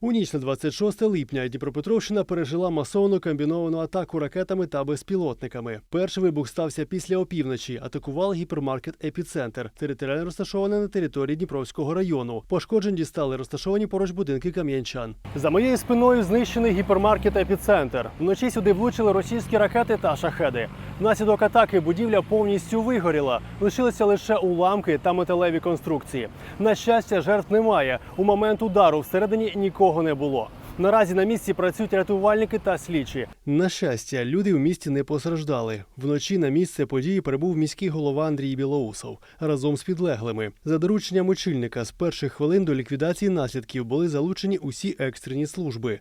У ніч на 26 липня Дніпропетровщина пережила масовану комбіновану атаку ракетами та безпілотниками. Перший вибух стався після опівночі. Атакували гіпермаркет Епіцентр, територіально розташований на території Дніпровського району. Пошкоджень дістали розташовані поруч будинки кам'янчан. За моєю спиною знищений гіпермаркет Епіцентр. Вночі сюди влучили російські ракети та шахеди. Внаслідок атаки будівля повністю вигоріла. Лишилися лише уламки та металеві конструкції. На щастя, жертв немає. У момент удару всередині нікого не було. Наразі на місці працюють рятувальники та слідчі. На щастя, люди в місті не постраждали. Вночі на місце події прибув міський голова Андрій Білоусов разом з підлеглими. За дорученням очільника з перших хвилин до ліквідації наслідків були залучені усі екстрені служби.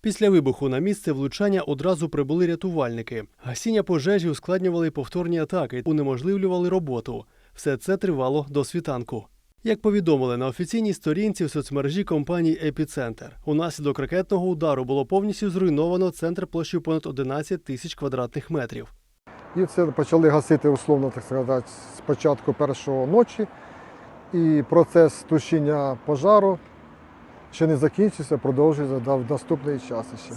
Після вибуху на місце влучання одразу прибули рятувальники. Гасіння пожежі ускладнювали повторні атаки, унеможливлювали роботу. Все це тривало до світанку. Як повідомили на офіційній сторінці в соцмережі компанії Епіцентр, унаслідок ракетного удару було повністю зруйновано центр площею понад 11 тисяч квадратних метрів. І це почали гасити условно, так сказати, з початку першого ночі. І процес тушіння пожару ще не закінчився, продовжується в наступний час ще.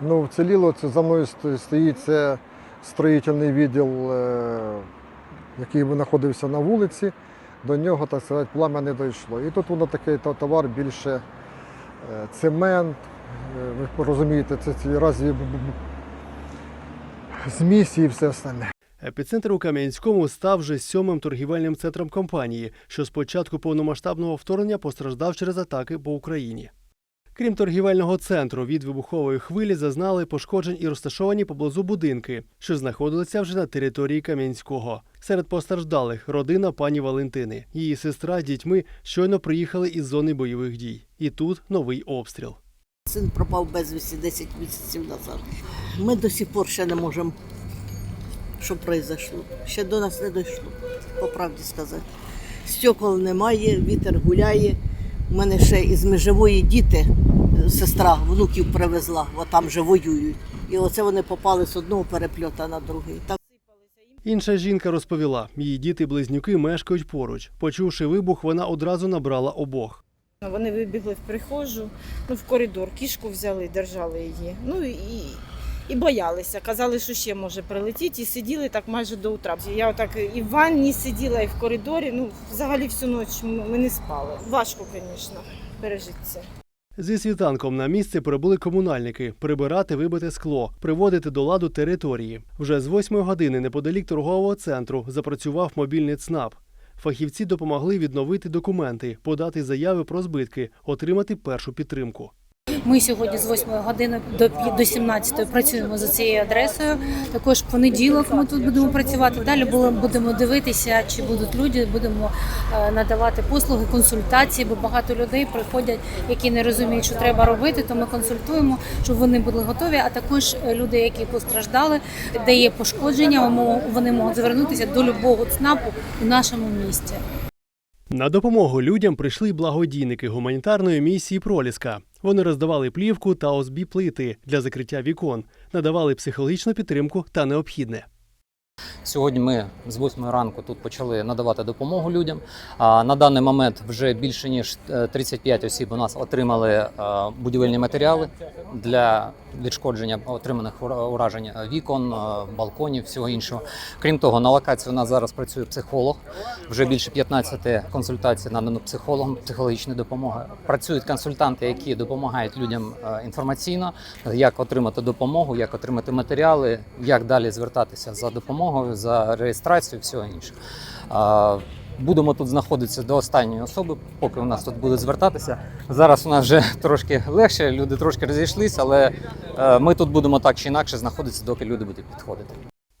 Ну, вціліло це за мною сто- стоїть це строїтельний відділ, е, який знаходився на вулиці. До нього, так сказати, пламя не дійшло. І тут воно такий товар більше е, цемент, е, ви розумієте, це ці разі змісі і все остальне. Епіцентр у Кам'янському став вже сьомим торгівельним центром компанії, що з початку повномасштабного вторгнення постраждав через атаки по Україні. Крім торгівельного центру, від вибухової хвилі зазнали пошкоджень і розташовані поблизу будинки, що знаходилися вже на території Кам'янського. Серед постраждалих родина пані Валентини. Її сестра з дітьми щойно приїхали із зони бойових дій. І тут новий обстріл. Син пропав безвісті 10 місяців назад. Ми до сих пор ще не можемо, що произошло. Ще до нас не дійшло, по правді сказати. Стекол немає, вітер гуляє. У мене ще із межової діти, сестра внуків привезла, бо там вже воюють. І оце вони попали з одного перепльота на другий. Так Інша жінка розповіла, її діти-близнюки мешкають поруч. Почувши вибух, вона одразу набрала обох. Вони вибігли в прихожу, ну, в коридор, кішку взяли, держали її. Ну і, і боялися. Казали, що ще може прилетіти, і сиділи так майже до утра. Я отак і в ванні сиділа, і в коридорі. Ну, взагалі всю ніч ми не спали. Важко, звісно, пережити. Зі світанком на місце прибули комунальники прибирати вибите скло, приводити до ладу території. Вже з 8 години неподалік торгового центру запрацював мобільний ЦНАП. Фахівці допомогли відновити документи, подати заяви про збитки, отримати першу підтримку. Ми сьогодні з 8 години до до 17 працюємо за цією адресою. Також в понеділок ми тут будемо працювати. Далі будемо дивитися, чи будуть люди. Будемо е, надавати послуги, консультації, бо багато людей приходять, які не розуміють, що треба робити. То ми консультуємо, щоб вони були готові. А також е, люди, які постраждали, де є пошкодження, вони можуть звернутися до любого ЦНАПу у нашому місті. На допомогу людям прийшли благодійники гуманітарної місії Проліска. Вони роздавали плівку та озбі плити для закриття вікон, надавали психологічну підтримку та необхідне. Сьогодні ми з 8 ранку тут почали надавати допомогу людям. На даний момент вже більше ніж е, 35 осіб у нас отримали е, будівельні матеріали для відшкодження отриманих ура- уражень вікон, е, балконів, всього іншого. Крім того, на локації у нас зараз працює психолог. Вже більше 15 консультацій надано психологам, психологічної допомоги. Працюють консультанти, які допомагають людям е, інформаційно, як отримати допомогу, як отримати матеріали, як далі звертатися за допомогою, за реєстрацією, всього іншого. Будемо тут знаходитися до останньої особи, поки у нас тут буде звертатися. Зараз у нас вже трошки легше, люди трошки розійшлися, але е, ми тут будемо так чи інакше знаходитися, доки люди будуть підходити.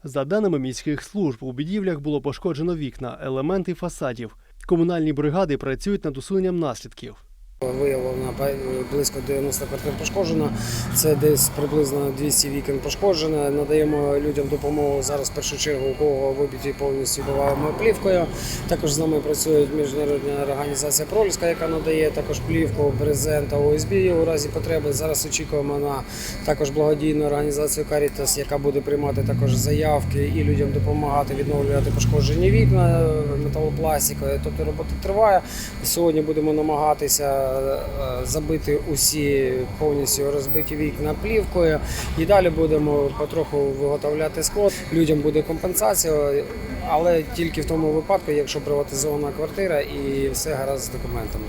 За даними міських служб, у будівлях було пошкоджено вікна, елементи фасадів. Комунальні бригади працюють над усуненням наслідків. Виявлено близько 90 квартир пошкоджено. Це десь приблизно 200 вікон пошкоджено. Надаємо людям допомогу зараз в першу чергу, у кого вибиті повністю буваємо плівкою. Також з нами працює міжнародна організація Проліска, яка надає також плівку, брезент та ОСБ у разі потреби. Зараз очікуємо на також благодійну організацію Caritas, яка буде приймати також заявки і людям допомагати відновлювати пошкоджені вікна металопластикою. Тобто робота триває. Сьогодні будемо намагатися е, забити усі повністю розбиті вікна плівкою. І далі будемо потроху виготовляти склад. Людям буде компенсація, але тільки в тому випадку, якщо приватизована квартира і все гаразд з документами.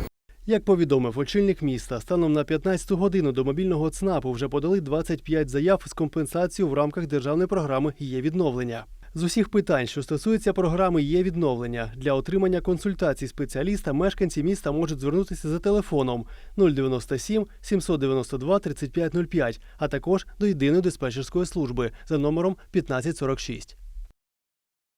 Як повідомив очільник міста, станом на 15 годину до мобільного ЦНАПу вже подали 25 заяв з компенсацією в рамках державної програми «Є відновлення». З усіх питань, що стосуються програми «Є відновлення», для отримання консультацій спеціаліста мешканці міста можуть звернутися за телефоном 097 792 3505, а також до єдиної диспетчерської служби за номером 1546.